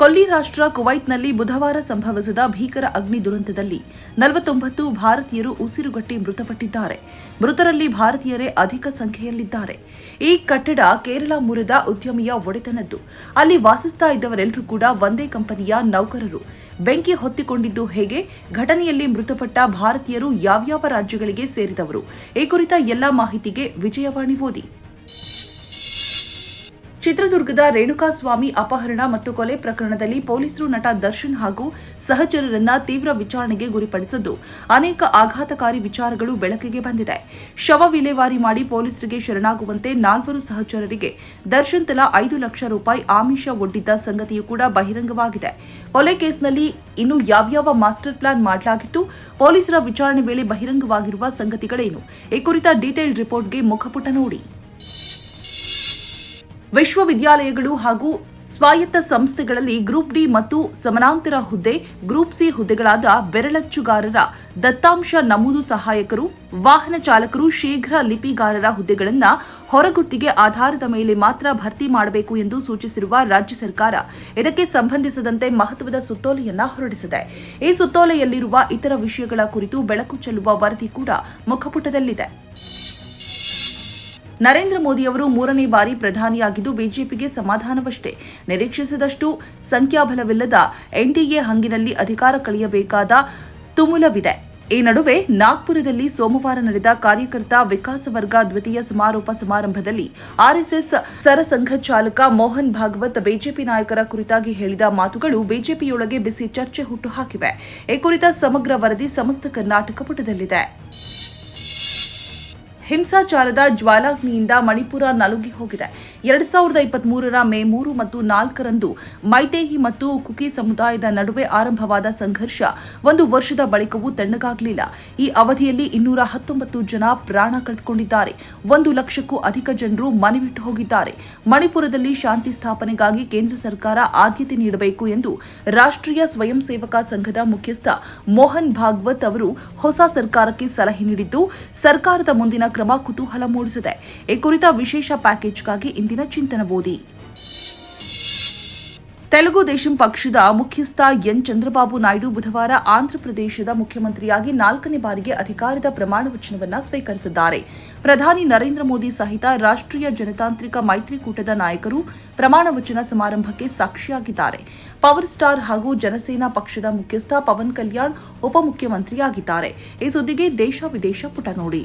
ಕೊಲ್ಲಿ ರಾಷ್ಟ್ರ ಕುವೈತ್ನಲ್ಲಿ ಬುಧವಾರ ಸಂಭವಿಸಿದ ಭೀಕರ ಅಗ್ನಿ ದುರಂತದಲ್ಲಿ ನಲವತ್ತೊಂಬತ್ತು ಭಾರತೀಯರು ಉಸಿರುಗಟ್ಟಿ ಮೃತಪಟ್ಟಿದ್ದಾರೆ. ಮೃತರಲ್ಲಿ ಭಾರತೀಯರೇ ಅಧಿಕ ಸಂಖ್ಯೆಯಲ್ಲಿದ್ದಾರೆ. ಈ ಕಟ್ಟಡ ಕೇರಳ ಮೂಲದ ಉದ್ಯಮಿಯ ಒಡೆತನದ್ದು. ಅಲ್ಲಿ ವಾಸಿಸ್ತಾ ಇದ್ದವರೆಲ್ಲರೂ ಕೂಡ ಒಂದೇ ಕಂಪನಿಯ ನೌಕರರು. ಬೆಂಕಿ ಹೊತ್ತಿಕೊಂಡಿದ್ದು ಹೇಗೆ? ಘಟನೆಯಲ್ಲಿ ಮೃತಪಟ್ಟ ಭಾರತೀಯರು ಯಾವ್ಯಾವ ರಾಜ್ಯಗಳಿಗೆ ಸೇರಿದವರು? ಈ ಕುರಿತ ಎಲ್ಲಾ ಮಾಹಿತಿಗೆ ವಿಜಯವಾಣಿ ಓದಿ. ಚಿತ್ರದುರ್ಗದ ರೇಣುಕಾಸ್ವಾಮಿ ಅಪಹರಣ ಮತ್ತು ಕೊಲೆ ಪ್ರಕರಣದಲ್ಲಿ ಪೊಲೀಸರು ನಟ ದರ್ಶನ್ ಹಾಗೂ ಸಹಚರರನ್ನ ತೀವ್ರ ವಿಚಾರಣೆಗೆ ಗುರಿಪಡಿಸಿದ್ದು ಅನೇಕ ಆಘಾತಕಾರಿ ವಿಚಾರಗಳು ಬೆಳಕಿಗೆ ಬಂದಿದೆ. ಶವ ವಿಲೇವಾರಿ ಮಾಡಿ ಪೊಲೀಸರಿಗೆ ಶರಣಾಗುವಂತೆ ನಾಲ್ವರು ಸಹಚರರಿಗೆ ದರ್ಶನ್ ತಲಾ ಐದು ಲಕ್ಷ ರೂಪಾಯಿ ಆಮಿಷ ಒಡ್ಡಿದ್ದ ಸಂಗತಿಯೂ ಕೂಡ ಬಹಿರಂಗವಾಗಿದೆ. ಕೊಲೆ ಕೇಸ್ನಲ್ಲಿ ಇನ್ನು ಯಾವ್ಯಾವ ಮಾಸ್ಟರ್ ಪ್ಲಾನ್ ಮಾಡಲಾಗಿತ್ತು, ಪೊಲೀಸರ ವಿಚಾರಣೆ ವೇಳೆ ಬಹಿರಂಗವಾಗಿರುವ ಸಂಗತಿಗಳೇನು? ಈ ಕುರಿತ ಡೀಟೇಲ್ ರಿಪೋರ್ಟ್ಗೆ ಮುಖಪುಟ ನೋಡಿ. ವಿಶ್ವವಿದ್ಯಾಲಯಗಳು ಹಾಗೂ ಸ್ವಾಯತ್ತ ಸಂಸ್ಥೆಗಳಲ್ಲಿ ಗ್ರೂಪ್ ಡಿ ಮತ್ತು ಸಮಾನಾಂತರ ಹುದ್ದೆ, ಗ್ರೂಪ್ ಸಿ ಹುದ್ದೆಗಳಾದ ಬೆರಳಚ್ಚುಗಾರರ, ದತ್ತಾಂಶ ನಮೂದು ಸಹಾಯಕರು, ವಾಹನ ಚಾಲಕರು ಶೀಘ್ರ ಲಿಪಿಗಾರರ ಹುದ್ದೆಗಳನ್ನು ಹೊರಗುತ್ತಿಗೆ ಆಧಾರದ ಮೇಲೆ ಮಾತ್ರ ಭರ್ತಿ ಮಾಡಬೇಕು ಎಂದು ಸೂಚಿಸಿರುವ ರಾಜ್ಯ ಸರ್ಕಾರ ಇದಕ್ಕೆ ಸಂಬಂಧಿಸಿದಂತೆ ಮಹತ್ವದ ಸುತ್ತೋಲೆಯನ್ನ ಹೊರಡಿಸಿದೆ. ಈ ಸುತ್ತೋಲೆಯಲ್ಲಿರುವ ಇತರ ವಿಷಯಗಳ ಕುರಿತು ಬೆಳಕು ಚೆಲ್ಲುವ ವರದಿ ಕೂಡ ಮುಖಪುಟದಲ್ಲಿದೆ. ನರೇಂದ್ರ ಮೋದಿ ಅವರು ಮೂರನೇ ಬಾರಿ ಪ್ರಧಾನಿಯಾಗಿದ್ದು ಬಿಜೆಪಿಗೆ ಸಮಾಧಾನವಷ್ಟೇ. ನಿರೀಕ್ಷಿಸಿದಷ್ಟು ಸಂಖ್ಯಾಬಲವಿಲ್ಲದ ಎನ್ಡಿಎ ಹಂಗಿನಲ್ಲಿ ಅಧಿಕಾರ ಕಳೆಯಬೇಕಾದ ತುಮುಲವಿದೆ. ಈ ನಡುವೆ ನಾಗ್ಪುರದಲ್ಲಿ ಸೋಮವಾರ ನಡೆದ ಕಾರ್ಯಕರ್ತ ವಿಕಾಸ ವರ್ಗ ದ್ವಿತೀಯ ಸಮಾರೋಪ ಸಮಾರಂಭದಲ್ಲಿ ಆರ್ಎಸ್ಎಸ್ ಸರಸಂಘ ಚಾಲಕ ಮೋಹನ್ ಭಾಗವತ್ ಬಿಜೆಪಿ ನಾಯಕರ ಕುರಿತಾಗಿ ಹೇಳಿದ ಮಾತುಗಳು ಬಿಜೆಪಿಯೊಳಗೆ ಬಿಸಿ ಚರ್ಚೆ ಹುಟ್ಟುಹಾಕಿವೆ ಈ ಕುರಿತ ಸಮಗ್ರ ವರದಿ ಸಮಸ್ತ ಕರ್ನಾಟಕ ಪುಟದಲ್ಲಿದೆ. ಹಿಂಸಾಚಾರದ ಜ್ವಾಲಾಗ್ನಿಯಿಂದ ಮಣಿಪುರ ನಲುಗಿ ಹೋಗಿದೆ. ಎರಡ್ ಸಾವಿರದ ಇಪ್ಪತ್ಮೂರರ ಮೇ ಮೂರು ಮತ್ತು ನಾಲ್ಕರಂದು ಮೈತೇಹಿ ಮತ್ತು ಕುಕಿ ಸಮುದಾಯದ ನಡುವೆ ಆರಂಭವಾದ ಸಂಘರ್ಷ ಒಂದು ವರ್ಷದ ಬಳಿಕವೂ ತಣ್ಣಗಾಗಲಿಲ್ಲ. ಈ ಅವಧಿಯಲ್ಲಿ ಇನ್ನೂರ ಹತ್ತೊಂಬತ್ತು ಜನ ಪ್ರಾಣ ಕಳೆದುಕೊಂಡಿದ್ದಾರೆ. ಒಂದು ಲಕ್ಷಕ್ಕೂ ಅಧಿಕ ಜನರು ಮನೆ ಬಿಟ್ಟು ಹೋಗಿದ್ದಾರೆ. ಮಣಿಪುರದಲ್ಲಿ ಶಾಂತಿ ಸ್ಥಾಪನೆಗಾಗಿ ಕೇಂದ್ರ ಸರ್ಕಾರ ಆದ್ಯತೆ ನೀಡಬೇಕು ಎಂದು ರಾಷ್ಟ್ರೀಯ ಸ್ವಯಂ ಸೇವಕ ಸಂಘದ ಮುಖ್ಯಸ್ಥ ಮೋಹನ್ ಭಾಗವತ್ ಅವರು ಹೊಸ ಸರ್ಕಾರಕ್ಕೆ ಸಲಹೆ ನೀಡಿದ್ದು, ಸರ್ಕಾರದ ಮುಂದಿನ ಕ್ರಮ ಕುತೂಹಲ ಮೂಡಿಸಿದೆ. ಈ ಕುರಿತ ವಿಶೇಷ ಪ್ಯಾಕೇಜ್ಗಾಗಿ ಇಂದಿನ ಚಿಂತನ ತೆಲುಗು ದೇಶಂ ಪಕ್ಷದ ಮುಖ್ಯಸ್ಥ ಎನ್. ಚಂದ್ರಬಾಬು ನಾಯ್ಡು ಬುಧವಾರ ಆಂಧ್ರಪ್ರದೇಶದ ಮುಖ್ಯಮಂತ್ರಿಯಾಗಿ ನಾಲ್ಕನೇ ಬಾರಿಗೆ ಅಧಿಕಾರದ ಪ್ರಮಾಣ ವಚನವನ್ನ ಸ್ವೀಕರಿಸಿದ್ದಾರೆ. ಪ್ರಧಾನಿ ನರೇಂದ್ರ ಮೋದಿ ಸಹಿತ ರಾಷ್ಟ್ರೀಯ ಜನತಾಂತ್ರಿಕ ಮೈತ್ರಿಕೂಟದ ನಾಯಕರು ಪ್ರಮಾಣ ವಚನ ಸಮಾರಂಭಕ್ಕೆ ಸಾಕ್ಷಿಯಾಗಿದ್ದಾರೆ. ಪವರ್ ಸ್ಟಾರ್ ಹಾಗೂ ಜನಸೇನಾ ಪಕ್ಷದ ಮುಖ್ಯಸ್ಥ ಪವನ್ ಕಲ್ಯಾಣ್ ಉಪಮುಖ್ಯಮಂತ್ರಿಯಾಗಿದ್ದಾರೆ. ಈ ಸುದ್ದಿಗೆ ದೇಶ ವಿದೇಶ ಪುಟ ನೋಡಿ.